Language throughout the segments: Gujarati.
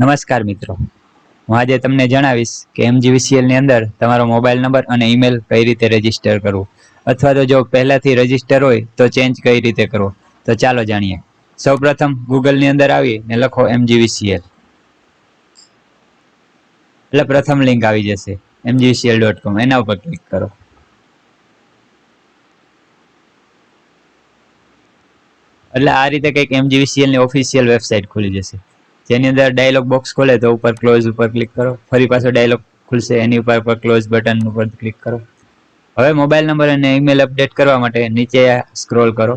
નમસ્કાર મિત્રો. હું આજે તમને જણાવીશ કે એમજીવીસીએલની અંદર તમારો મોબાઈલ નંબર અને ઈમેલ કઈ રીતે રજિસ્ટર કરવો? અથવા તો જો પહેલાથી રજિસ્ટર હોય તો ચેન્જ કઈ રીતે કરવો? તો ચાલો જાણીએ. સૌપ્રથમ ગૂગલની અંદર આવી ને લખો એમજીવીસીએલ એટલે પ્રથમ લિંક આવી જશે. એમજીવીસીએલ ડોટ કોમ એના ઉપર ક્લિક કરો. એટલે આ રીતે કંઈક એમજીવીસીએલની ઓફિશિયલ વેબસાઇટ ખુલી જશે. જેની અંદર ડાયલોગ બોક્સ ખોલે તો ઉપર ક્લોઝ ઉપર ક્લિક કરો. ફરી પાછો ડાયલોગ ખુલશે, એની ઉપર પર ક્લોઝ બટન ઉપર ક્લિક કરો. હવે મોબાઈલ નંબર અને ઈમેલ અપડેટ કરવા માટે નીચે સ્ક્રોલ કરો.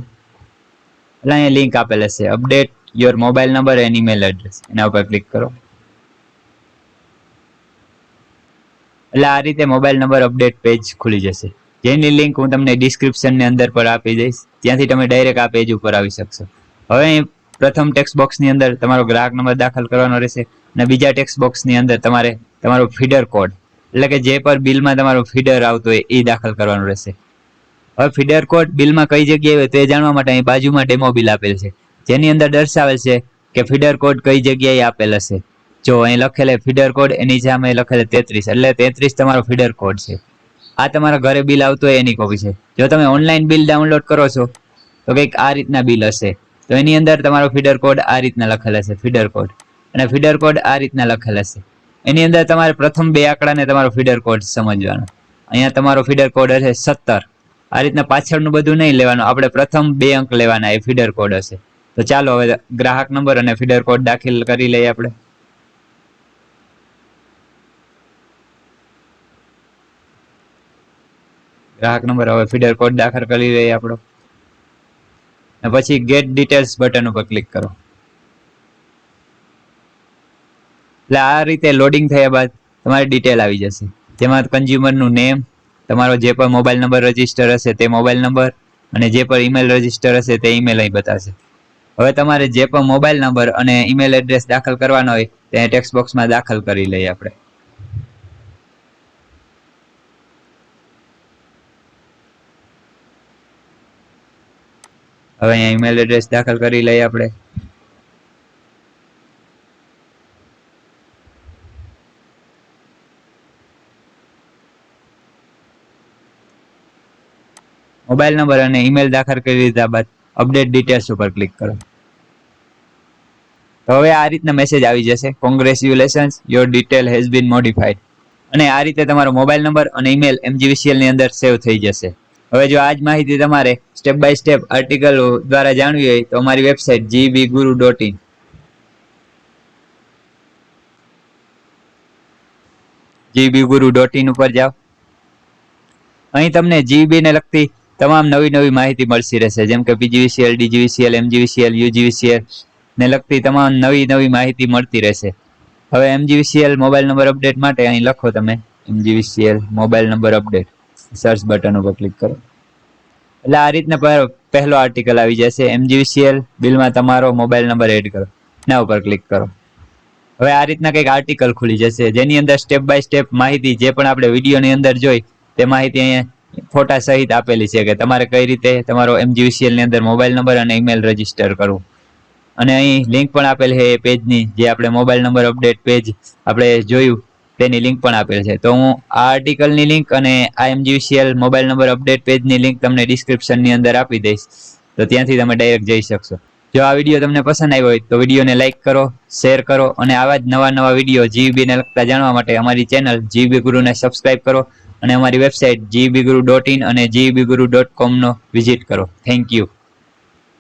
એટલે અહીંયા લિંક આપેલ હશે. Update your mobile number and email address એના ઉપર ક્લિક કરો. એટલે આ રીતે મોબાઈલ નંબર અપડેટ પેજ ખુલી જશે. જેની લિંક હું તમને ડિસ્ક્રિપ્શનની અંદર પર આપી દઈશ. ત્યાંથી તમે ડાયરેક્ટ આ પેજ ઉપર આવી શકશો. હવે પ્રથમ ટેક્સ્ટ બોક્સની અંદર તમારો ગ્રાહક નંબર દાખલ કરવાનો રહેશે અને બીજા ટેક્સ્ટ બોક્સની અંદર તમારે તમારો ફીડર કોડ એટલે કે જે પર બિલમાં તમારો ફીડર આવતો હોય એ દાખલ કરવાનો રહેશે. હવે ફીડર કોડ બિલમાં કઈ જગ્યાએ હોય તે જાણવા માટે અહીં બાજુમાં ડેમો બિલ આપેલ છે. જેની અંદર દર્શાવેલ છે કે ફીડર કોડ કઈ જગ્યાએ આપેલ હશે. જો અહીં લખેલે ફીડર કોડ એની સામે લખેલ તેત્રીસ, એટલે તેત્રીસ તમારો ફીડર કોડ છે. આ તમારા ઘરે બિલ આવતું હોય એની કોપી છે. જો તમે ઓનલાઈન બિલ ડાઉનલોડ કરો છો, તો કંઈક આ રીતના બિલ હશે. તો એની અંદર તમારો ફીડર કોડ આ રીતના લખેલ હશે ફીડર કોડ અને ફીડર કોડ આ રીતના લખેલ હશે. એની અંદર તમારે પ્રથમ બે આંકડાને તમારો ફીડર કોડ સમજવાનો. અહીંયા તમારો ફીડર કોડ હશે સત્તર. આ રીતના પાછળનું બધું નહીં લેવાનું. આપણે પ્રથમ બે અંક લેવાના, એ ફીડર કોડ હશે. તો ચાલો હવે ગ્રાહક નંબર અને ફીડર કોડ દાખલ કરી લઈએ આપણે. ગ્રાહક નંબર, હવે ફીડર કોડ દાખલ કરી લઈએ આપણો. અને પછી ગેટ ડિટેલ્સ બટન ઉપર ક્લિક કરો. એટલે આ રીતે લોડિંગ થયા બાદ તમારી ડિટેલ આવી જશે. જેમાં કન્ઝ્યુમરનું નેમ તમારો જે પણ મોબાઈલ નંબર રજિસ્ટર હશે તે મોબાઈલ નંબર અને જે પણ ઈમેલ રજિસ્ટર હશે તે ઈમેલ અહીં બતાવશે. હવે તમારે જે પણ મોબાઈલ નંબર અને ઈમેલ એડ્રેસ દાખલ કરવાનો હોય તે ટેક્સ્ટ બોક્સમાં દાખલ કરી લઈએ આપણે. હવે અહીંયા ઈમેલ એડ્રેસ દાખલ કરી લઈએ આપણે. મોબાઈલ નંબર અને ઈમેલ દાખલ કરી દીધા બાદ અપડેટ ડિટેલ્સ ઉપર ક્લિક કરો. તો હવે આ રીતના મેસેજ આવી જશે. Congratulations your detail has been modified અને આ રીતે તમારો મોબાઈલ નંબર અને ઈમેલ એમજીવીસીએલની અંદર સેવ થઈ જશે. હવે જો આ જ માહિતી તમારે સ્ટેપ બાય સ્ટેપ આર્ટિકલ દ્વારા જાણવી હોય તો અમારી website gvguru dot in gvguru dot in ઉપર જાઓ. અહીં તમને જીબી ને લગતી તમામ નવી નવી માહિતી મળતી રહેશે. જેમ કે પીજીવીસીએલ ડીજીવીસીએલ એમજીવીસીએલ યુજીવીસીએલ ને લગતી તમામ નવી નવી માહિતી મળતી રહેશે. હવે એમજીવીસીએલ મોબાઈલ નંબર અપડેટ માટે અહીં લખો તમે. MGVCL mobile number update search button ઉપર ક્લિક કરો. એટલે આ રીતના પહે- પહેલો આર્ટિકલ આવી જશે. એમજીવીસીએલ બિલમાં તમારો મોબાઈલ નંબર એડ કરો. એના ઉપર ક્લિક કરો. હવે આ રીતના કંઈક આર્ટિકલ ખુલી જશે. જેની અંદર સ્ટેપ બાય સ્ટેપ માહિતી, જે પણ આપણે વિડીયોની અંદર જોઈ, તે માહિતી અહીંયા ફોટા સહિત આપેલી છે કે તમારે કઈ રીતે તમારો એમજીવીસીએલની અંદર મોબાઈલ નંબર અને ઈમેલ રજિસ્ટર કરવું. અને અહીં લિંક પણ આપેલ છે એ પેજની જે આપણે મોબાઈલ નંબર અપડેટ પેજ આપણે જોયું. તેની લિંક પણ આપેલ છે. તો હું આ આર્ટિકલની લિંક અને આ MGVCL મોબાઈલ નંબર અપડેટ પેજની લિંક તમને ડિસ્ક્રિપ્શનની અંદર આપી દઈશ. તો ત્યાંથી તમે ડાયરેક્ટ જઈ શકશો. જો આ વીડિયો તમને પસંદ આવ્યો હોય તો વિડીયોને લાઇક કરો શેર કરો અને આવા જ નવા નવા વીડિયો જીબીને લગતા જાણવા માટે અમારી ચેનલ જીબી ગુરુને સબસ્ક્રાઇબ કરો અને અમારી website GB Guru dot in અને જીબી ગુરુ ડોટ કોમનો વિઝિટ કરો. Thank you